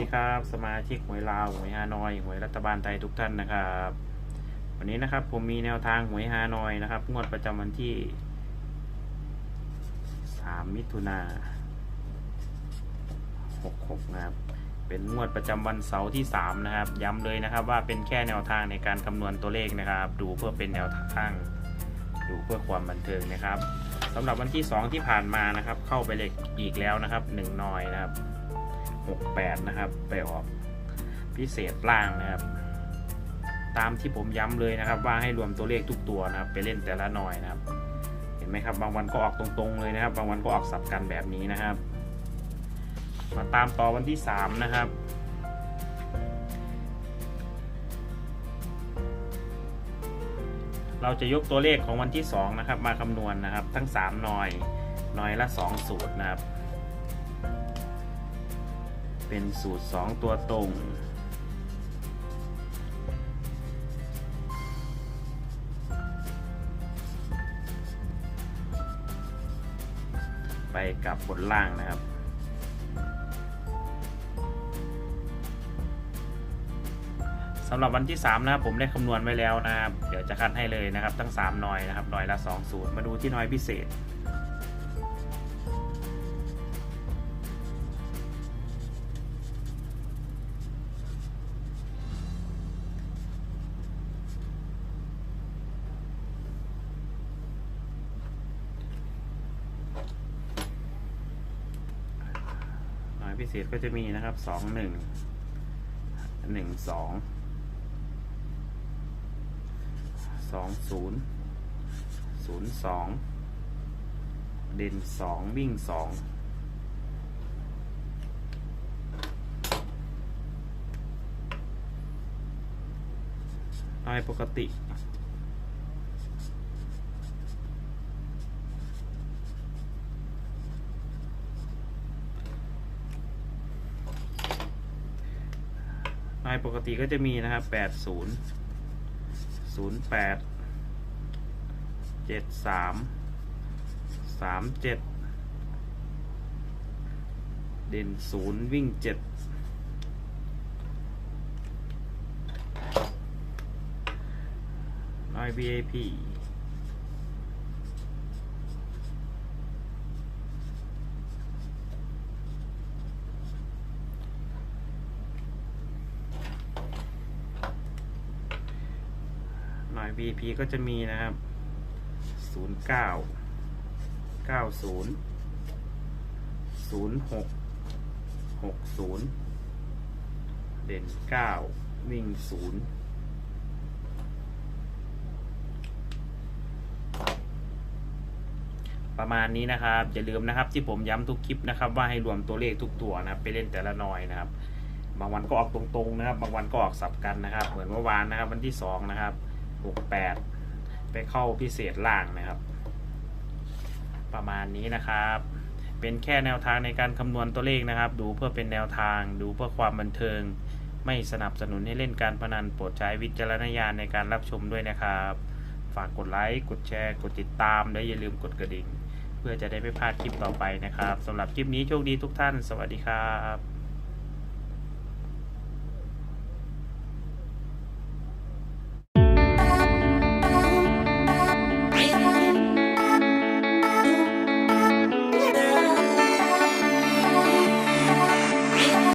ดีครับ สมาชิกหวยลาวหวยฮานอยหวยรัฐบาลไทยทุกท่านนะครับ วันนี้นะครับผมมีแนวทางหวยฮานอยนะครับ งวดประจำวันที่ 3 มิถุนา66 นะครับ เป็นงวดประจำวันเสาร์ที่ 3 นะครับ ย้ำเลยนะครับว่าเป็นแค่แนวทางในการคำนวณตัวเลขนะครับ ดูเพื่อเป็นแนวทาง ดูเพื่อความบันเทิงนะครับสำหรับวันที่ 2 ที่ผ่านมานะครับ เข้าไปเลขอีกแล้วนะครับ1นอยนะครับ 68 นะครับ ไปออกพิเศษล่างนะครับ ตามที่ผมย้ำเลยนะครับ ว่าให้รวมตัวเลขทุกตัวนะครับ ไปเล่นแต่ละหน่อยนะครับ เห็นไหมครับ บางวันก็ออกตรงๆเลยนะครับ บางวันก็ออกสับกันแบบนี้นะครับ มาตามต่อวันที่ 3 นะครับเราจะยกตัวเลขของวันที่ 2 นะครับ มาคำนวณนะครับ ทั้ง 3 หน่อย หน่อยละ 2 สูตรนะครับ เป็นสูตร 2 ตัวตรง ไปกับบนล่างนะครับสำหรับวันที่ 3 นะครับผมได้คำนวณไว้แล้วนะครับ เดี๋ยวจะคัดให้เลยนะครับ ทั้ง 3 หน่อยนะครับ หน่อยละ 2 สูตร มาดูที่หน่อยพิเศษ พิเศษก็จะมีนะครับสองหนึ่งหนึ่งสองสองศูนย์ศูนย์สองเด่นสองวิ่งสองหน่วยปกติ ลายปกติก็จะมีนะครับแปดศูนย์ศูนย์แปดเจ็ดสามสามเจ็ดเด่นศูนย์วิ่งเจ็ดน้อย VIP VP ก็จะมีนะครับ 09 90 06 60 เด่น 9 วิ่ง 0ประมาณนี้นะครับ อย่าลืมนะครับที่ผมย้ำทุกคลิปนะครับ ว่าให้รวมตัวเลขทุกตัวนะครับ ไปเล่นแต่ละหน่อยนะครับ บางวันก็ออกตรงๆนะครับ บางวันก็ออกสับกันนะครับ เหมือนเมื่อวานนะครับ วันที่สองนะครับ หกแปดไปเข้าพิเศษล่างนะครับ ประมาณนี้นะครับ เป็นแค่แนวทางในการคำนวณตัวเลขนะครับ ดูเพื่อเป็นแนวทาง ดูเพื่อความบันเทิง ไม่สนับสนุนให้เล่นการพนันโปรดใช้วิจารณญาณในการรับชมด้วยนะครับ ฝากกดไลค์ กดแชร์ กดติดตาม และอย่าลืมกดกระดิ่ง เพื่อจะได้ไม่พลาดคลิปต่อไปนะครับสำหรับคลิปนี้โชคดีทุกท่าน สวัสดีครับ